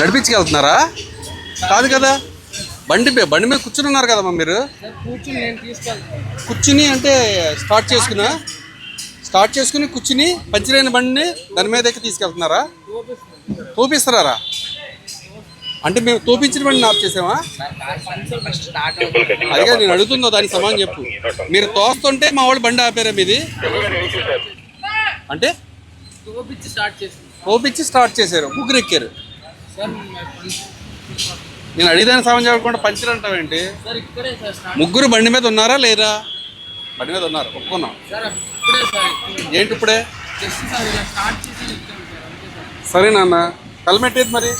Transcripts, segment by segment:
నడిపించుకెళ్తున్నారా? కాదు కదా. బండి మీద బండి మీద కూర్చుని ఉన్నారు కదమ్మా మీరు కూర్చుని అంటే స్టార్ట్ చేసుకున్నా స్టార్ట్ చేసుకుని కూర్చుని పంచర్ అయిన బండిని దాని మీద ఎక్కి తీసుకెళ్తున్నారా? తోపిస్తారా అంటే మేము తోపించిన బండిని ఆఫ్ చేసామా? అదిగా నేను అడుగుతుందో దానికి సమానం చెప్పు. మీరు తోస్తుంటే మా వాళ్ళు బండి ఆపారా మీది? అంటే? తోపించి స్టార్ట్ చేశారు ముగ్గురు ఎక్కారు. నేను అడిగిదానికి సమానం చెప్పకుండా పంచర్ అంటావేంటి? ముగ్గురు బండి మీద ఉన్నారా లేరా? బండి మీద ఉన్నారు ఒప్పుకున్నాం. ఏంటి ఇప్పుడే? సార్ నాన్న హెల్మెట్ ఏది మరి?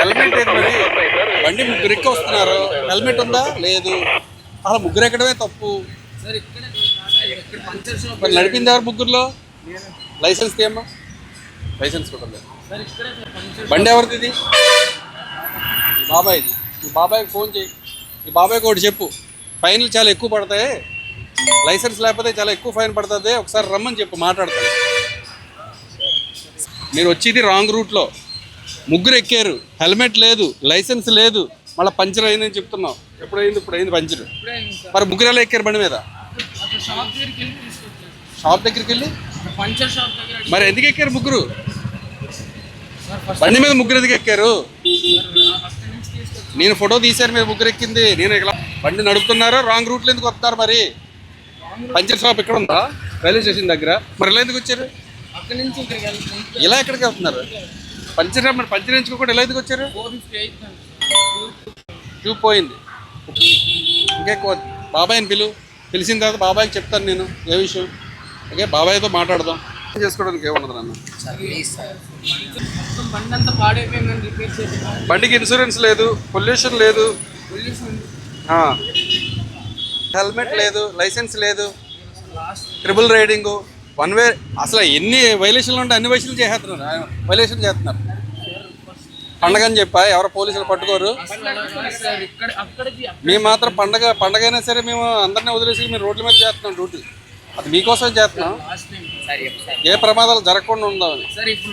హెల్మెట్ ఏది మరి? బండి ముగ్గురు ఎక్కి వస్తున్నారు హెల్మెట్ ఉందా? లేదు. అసలు ముగ్గురు ఎక్కడమే తప్పు. నడిపింది ఎవరు ముగ్గురులో? లైసెన్స్ తీయమ్మా. లైసెన్స్ కూడా లేదు బండి ఎవరిది ఇది? ఈ బాబాయ్ది ఈ బాబాయ్కి ఫోన్ చేయి. ఈ బాబాయ్కి ఒకటి చెప్పు. ఫైన్లు చాలా ఎక్కువ పడతాయి. లైసెన్స్ లేకపోతే చాలా ఎక్కువ ఫైన్ పడుతుంది. ఒకసారి రమ్మని చెప్పు మాట్లాడతాను మీరు వచ్చేది రాంగ్ రూట్లో. ముగ్గురు ఎక్కారు. హెల్మెట్ లేదు లైసెన్స్ లేదు. మళ్ళీ పంచర్ అయిందని చెప్తున్నావు. ఎప్పుడు అయింది ఇప్పుడు అయింది పంచర్ మరి ముగ్గురు ఎలా ఎక్కారు బండి మీద? షాప్ దగ్గరికి వెళ్ళి మరి ఎందుకు ఎక్కారు ముగ్గురు? బండి మీద ముగ్గురు ఎందుకు ఎక్కారు? నేను ఫోటో తీశాను మీరు ముగ్గురు ఎక్కింది నేను ఇక్కడ బండి నడుపుతున్నారు? రాంగ్ రూట్లో ఎందుకు వస్తారు మరి? పంచర్ షాప్ ఇక్కడ ఉందా? రైల్వే స్టేషన్ దగ్గర. మరి ఇలా ఎందుకు వచ్చారు? ఇక్కడికి ఇలా ఎక్కడికి వెళ్తున్నారు? పంచర్ షాప్ మరి పంచర్ ఎంచుకోకుండా ఎలా ఎందుకు వచ్చారు? ఫోర్ పోయింది. ఇంకెక్కువ బాబాయ్ని పిలు పిలిచిన తర్వాత బాబాయ్కి చెప్తాను నేను ఏ విషయం? ఓకే బాబాయ్తో మాట్లాడదాం. చేసుకోవడానికి ఏమన్నది బండికి ఇన్సూరెన్స్ లేదు పొల్యూషన్ లేదు. హెల్మెట్ లేదు లైసెన్స్ లేదు. ట్రిపుల్ రైడింగ్ వన్ వే అసలు ఎన్ని వైలేషన్లు ఉంటే అన్ని వైలేషన్లు చేస్తున్నారు వైలేషన్ చేస్తున్నారు. పండగ అని చెప్పా ఎవరు పోలీసులు పట్టుకోరు. మేము మాత్రం పండగ పండగ అయినా సరే మేము అందరినీ వదిలేసి మేము రోడ్ల మీద చేస్తున్నాం డ్యూటీ. అది మీకోసం చేస్తున్నాం. ఏ ప్రమాదాలు జరగకుండా ఉందామని. సార్ ఇప్పుడు